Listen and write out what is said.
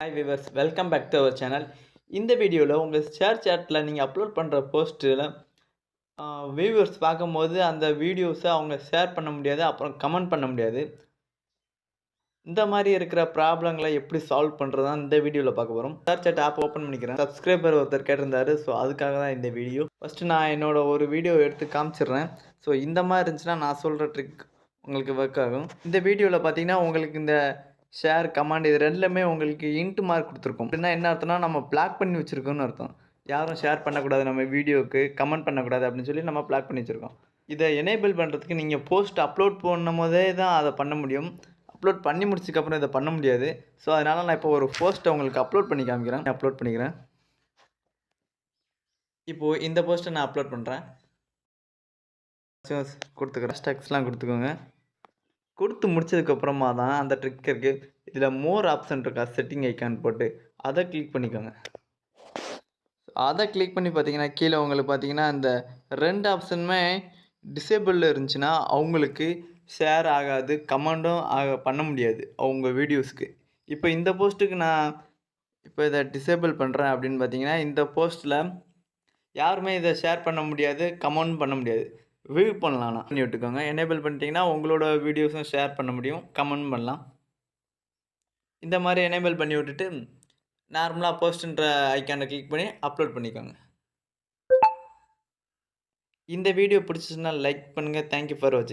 Hi viewers welcome back to our channel இந்த வீடியோவில் உங்கள் ஷேர் சேட்டில் நீங்கள் அப்லோட் பண்ணுற போஸ்ட்டில் வியூவர்ஸ் பார்க்கும்போது அந்த வீடியோஸை அவங்க ஷேர் பண்ண முடியாது அப்புறம் கமெண்ட் பண்ண முடியாது. இந்த மாதிரி இருக்கிற ப்ராப்ளங்களை எப்படி சால்வ் பண்ணுறதா இந்த வீடியோவில் பார்க்க போகிறோம் ஷேர் சேட் ஆப் ஓப்பன் பண்ணிக்கிறேன். சப்ஸ்கிரைபர் ஒருத்தர் கேட்டிருந்தாரு ஸோ அதுக்காக தான் இந்த வீடியோ ஃபஸ்ட்டு நான் என்னோட ஒரு வீடியோ எடுத்து காமிச்சிடுறேன். ஸோ இந்த மாதிரி இருந்துச்சுன்னா நான் சொல்கிற ட்ரிக் உங்களுக்கு ஒர்க் ஆகும். இந்த வீடியோவில் பார்த்தீங்கன்னா உங்களுக்கு இந்த ஷேர் கமாண்ட் இது ரெண்டுமே உங்களுக்கு இன்ட்டு மார்க் கொடுத்துருக்கோம். அப்படின்னா என்ன அர்த்தம்னா நம்ம பிளாக் பண்ணி வச்சுருக்கோம்னு அர்த்தம். யாரும் ஷேர் பண்ணக்கூடாது நம்ம வீடியோவுக்கு கமெண்ட் பண்ணக்கூடாது அப்படின்னு சொல்லி நம்ம பிளாக் பண்ணி வச்சுருக்கோம். இதை எனேபிள் பண்ணுறதுக்கு நீங்கள் போஸ்ட் அப்லோட் பண்ணும் போதே தான் அதை பண்ண முடியும். அப்லோட் பண்ணி முடிச்சதுக்கப்புறம் இதை பண்ண முடியாது. ஸோ அதனால் நான் இப்போ ஒரு போஸ்ட்டை உங்களுக்கு அப்லோட் பண்ணி காமிக்கிறேன். அப்லோட் பண்ணிக்கிறேன். இப்போது இந்த போஸ்ட்டை நான் அப்லோட் பண்ணுறேன் கொடுத்துக்கிறேன். ஸ்டெக்ஸ்லாம் கொடுத்துக்கோங்க. கொடுத்து முடிச்சதுக்கப்புறமா தான் அந்த ட்ரிக் இருக்குது இதில் மோர் ஆப்ஷன் இருக்கா? செட்டிங் ஐக்கான் போட்டு அதை கிளிக் பண்ணிக்கோங்க. அதை கிளிக் பண்ணி பார்த்தீங்கன்னா கீழே உங்களுக்கு பார்த்தீங்கன்னா இந்த ரெண்டு ஆப்ஷனுமே டிசேபிளில் இருந்துச்சுன்னா அவங்களுக்கு ஷேர் ஆகாது கமெண்டும் ஆக பண்ண முடியாது அவங்க வீடியோஸ்க்கு இப்போ இந்த போஸ்ட்டுக்கு நான் இப்போ இதை டிசேபிள் பண்ணுறேன் அப்படின்னு பார்த்தீங்கன்னா இந்த போஸ்ட்டில் யாருமே இதை ஷேர் பண்ண முடியாது கமெண்ட் பண்ண முடியாது. வியூ பண்ணலாம்னா பண்ணி விட்டுக்கோங்க எனேபிள் பண்ணிட்டீங்கன்னா உங்களோட வீடியோஸும் ஷேர் பண்ண முடியும். கமெண்ட் பண்ணலாம். இந்த மாதிரி எனேபிள் பண்ணி விட்டுட்டு நார்மலாக போஸ்ட்ன்ற ஐக்கானை கிளிக் பண்ணி அப்லோட் பண்ணிக்கோங்க. இந்த வீடியோ பிடிச்சிச்சுன்னா லைக் பண்ணுங்கள் தேங்க்யூ ஃபார் வாட்சிங்